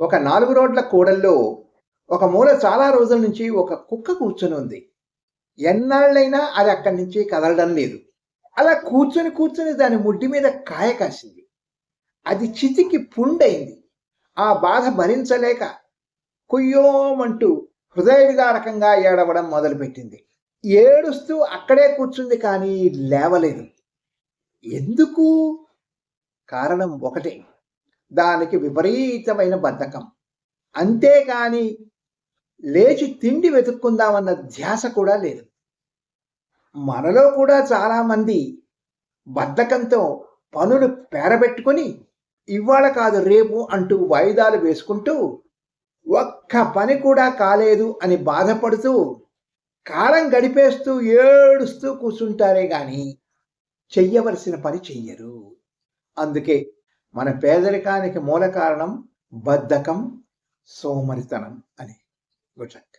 ఒక నాలుగు రోడ్ల కూడల్లో ఒక మూల చాలా రోజుల నుంచి ఒక కుక్క కూర్చొని ఉంది. ఎన్నాళ్ళైనా అది అక్కడి నుంచి కదలడం లేదు. అలా కూర్చొని కూర్చొని దాని ముడ్డి మీద కాయ కాసింది. అది చితికి పుండైంది. ఆ బాధ భరించలేక కుయ్యోమంటూ హృదయ విదారకంగా ఏడవడం మొదలుపెట్టింది. ఏడుస్తూ అక్కడే కూర్చుంది కానీ లేవలేదు. ఎందుకు? కారణం ఒకటే. దానికి విపరీతమైన బద్ధకం. అంతేకాని లేచి తిండి వెతుక్కుందామన్న ధ్యాస కూడా లేదు. మనలో కూడా చాలామంది బద్ధకంతో పనులు పేరబెట్టుకొని ఇవాళ కాదు రేపు అంటూ వాయిదాలు వేసుకుంటూ ఒక్క పని కూడా కాలేదు అని బాధపడుతూ కాలం గడిపేస్తూ ఏడుస్తూ కూర్చుంటారే కానీ చెయ్యవలసిన పని చెయ్యరు. అందుకే మన పేదరికానికి మూల కారణం బద్ధకం సోమరితనం అని. Good luck